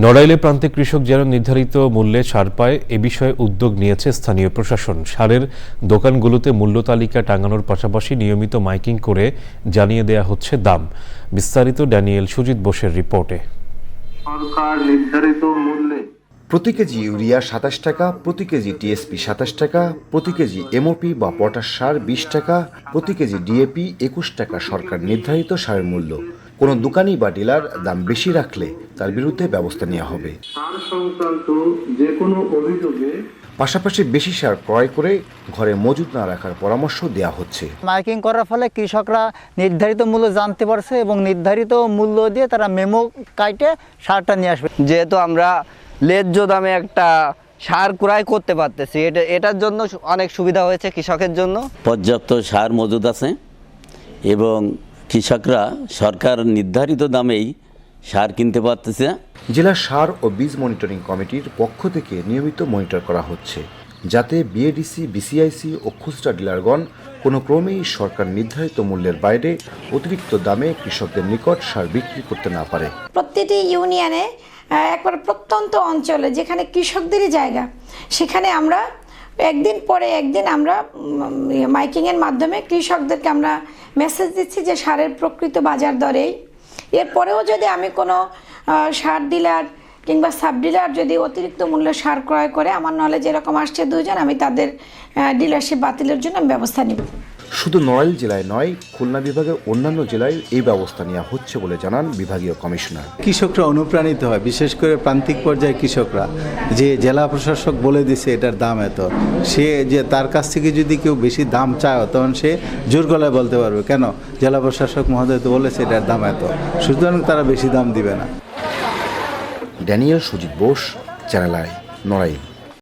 নড়াইলে প্রান্তে কৃষক যেন নির্ধারিত মূল্যে ছাড় পায় এ বিষয়ে উদ্যোগ নিয়েছে স্থানীয় প্রশাসন। সারের দোকানগুলোতে মূল্য তালিকা টাঙানোর পাশাপাশি নিয়মিত মাইকিং করে জানিয়ে দেয়া হচ্ছে দাম। বিস্তারিত ড্যানিয়েল সুজিত বোসের রিপোর্টে। সরকার নির্ধারিত মূল্যে প্রতি কেজি ইউরিয়া সাতাশ টাকা প্রতি কেজি টিএসপি সাতাশ টাকা প্রতি কেজি এমওপি বা পটাশ সার বিশ টাকা প্রতি কেজি ডিএপি একুশ টাকা সরকার নির্ধারিত সারের মূল্য। কোনো দোকানি বা ডিলার দাম বেশি রাখলে তার বিরুদ্ধে ব্যবস্থা নেওয়া হবে। সংক্রান্ত যে কোনো অভিযোগে পাশাপাশি বেশি সার ক্রয় করে ঘরে মজুদ না রাখার পরামর্শ দেওয়া হচ্ছে। মাইকিং করার ফলে কৃষকরা নির্ধারিত মূল্য জানতে পারছে এবং নির্ধারিত মূল্য দিয়ে তারা মেমো কাইটে সারটা নিয়ে আসবে। যেহেতু আমরা ন্যায্য দামে একটা সার ক্রয় করতে পারতেছি এটা এটার জন্য অনেক সুবিধা হয়েছে কৃষকের জন্য। পর্যাপ্ত সার মজুদ আছে এবং কৃষকরা সরকার নির্ধারিত দামেই সার কিনতে পারতেছে। জেলা সার ও বীজ মনিটরিং কমিটির পক্ষ থেকে নিয়মিত মনিটর করা হচ্ছে যাতে বিএডিসি বিসিআইসি ও খুচরা ডিলারগণ কোনো ক্রমেই সরকার নির্ধারিত মূল্যের বাইরে অতিরিক্ত দামে কৃষকদের নিকট সার বিক্রি করতে না পারে। প্রতিটি ইউনিয়নে একবার প্রত্যন্ত অঞ্চলে যেখানে কৃষকদেরই জায়গা সেখানে আমরা একদিন পরে একদিন আমরা মাইকিংয়ের মাধ্যমে কৃষকদেরকে আমরা মেসেজ দিচ্ছি যে সারের প্রকৃত বাজার দরেই। এরপরেও যদি আমি কোনো সার ডিলার কিংবা সাব ডিলার যদি অতিরিক্ত মূল্য সার ক্রয় করে, আমার নলেজ এরকম আসছে দুজন আমি তাদের ডিলারশিপ বাতিলের জন্য ব্যবস্থা নিব। শুধু নড়াইল জেলায় নয় খুলনা বিভাগের অন্যান্য জেলায় এই ব্যবস্থা নেওয়া হচ্ছে বলে জানান বিভাগীয় কমিশনার। কৃষকরা অনুপ্রাণিত হয় বিশেষ করে প্রান্তিক পর্যায়ে কৃষকরা। যে জেলা প্রশাসক বলে দিছে এটার দাম এত সে যে তার কাছ থেকে যদি কেউ বেশি দাম চায় তখন সে জোর গলায় বলতে পারবে কেন? জেলা প্রশাসক মহোদয় তো বলেছে এটার দাম এত সুতরাং তারা বেশি দাম দিবে না। Daniel Sujit Bose channel I Narail.